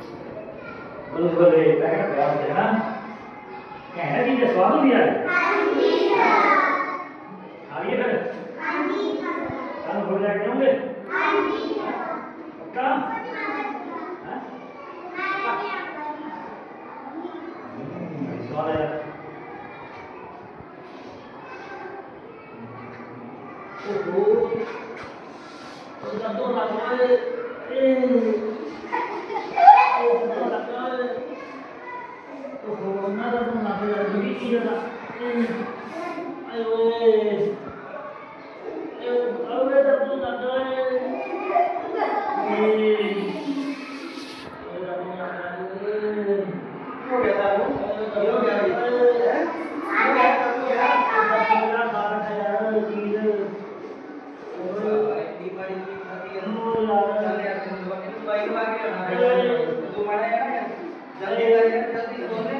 बोलो बोले पैकेट प्यार से ना? कहना जी ने स्वाद दिया है। आ गए फिर? कल भूल जाते होंगे पक्का? हाँ? हम्म, स्वाद है ओहो। तो दो लगवाए जल्दी जल्दी जल्दी बोले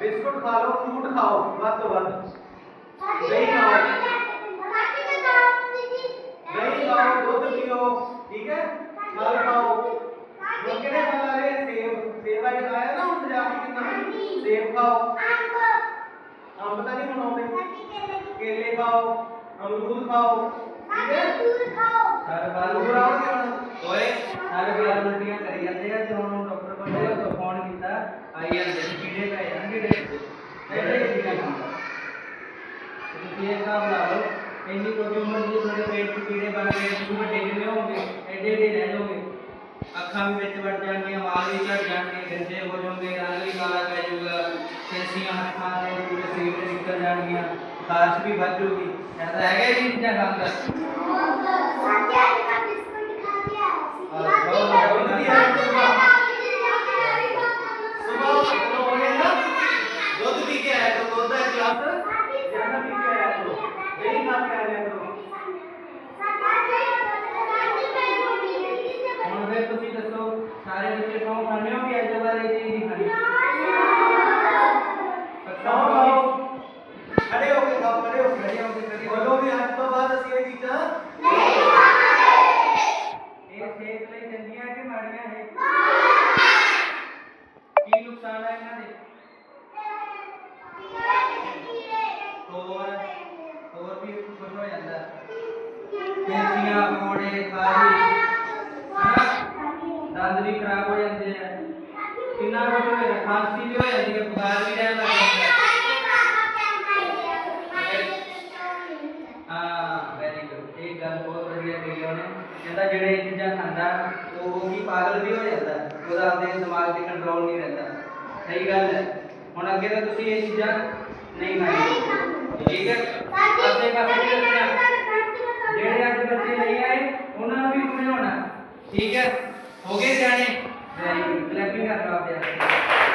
बिस्कुट खा लो फ्रूट खाओ बात तो बात दही खाओ। नहीं खाओ दूध पियो ठीक है? फल खाओ। बकरे वाला रे सेब सेब आई आया ना उठ जा कितना? सेब खाओ। आम पता तो नहीं बनाओगे? केले। खाओ अमरूद खाओ ठीक है? सारे बाल हो रहा है ओए सारे बालू उल्टियाँ करी जाते हैं जो हम डॉक्टर को एंटी प्रोट्यूमर ये थोड़े पेट के कीड़े बन गए तो ट्यूमर टेढ़े होंगे एडे एडे रह जाओगे। अखा भी बिच बढ़ जाएँगे, आवाज़ भी चढ़ जाएँगे, गंजे हो जाओगे, रंग भी काला पै जाऊगा कैसियाँ अखा से पूरे शरीर से निकल जाएँगी खारश भी बढ़ जाऊगी ऐसा है क्या चीज़ खान होता है क्लास में? ज़्यादा पीछे आया करो यही ना क्या आया करो ਪੈਂਸੀਆਂ ਮੋੜੇ ਖਾਰੀ ਹਨਾ ਦੰਦ ਵੀ ਖਰਾਬ ਹੋ ਜਾਂਦੇ ਆ ਕਿੰਨਾ ਕੁਝ ਹੋ ਜਾਂਦਾ ਖਾਂਸੀ ਵੀ ਹੋ ਜਾਂਦੀ ਹੈ ਬੁਖਾਰ ਵੀ ਰਹਿਣ ਲੱਗ ਜਾਂਦਾ ਹਾਂ ਵੈਰੀ ਗੁੱਡ ਇਹ ਗੱਲ ਬਹੁਤ ਵਧੀਆ ਕਹੀ ਉਹਨੇ ਕਹਿੰਦਾ ਜਿਹੜੇ ਇਹ ਚੀਜ਼ਾਂ ਖਾਂਦਾ ਉਹ ਵੀ ਪਾਗਲ ਵੀ ਹੋ ਜਾਂਦਾ ਉਹਦਾ ਆਪਣੇ ਦਿਮਾਗ ਤੇ ਕੰਟਰੋਲ ਨਹੀਂ ਰਹਿੰਦਾ ਸਹੀ ਗੱਲ ਹੈ ਹੁਣ ਅੱਗੇ ਤੋਂ ਤੁਸੀਂ ਇਹ ਚੀਜ਼ਾਂ ਨਹੀਂ ਖਾਣੀਆਂ ਠੀਕ ਹੈ ਅੱਗੇ ਪਾਸੇ ठीक है? हो गए जाने लगेगा आप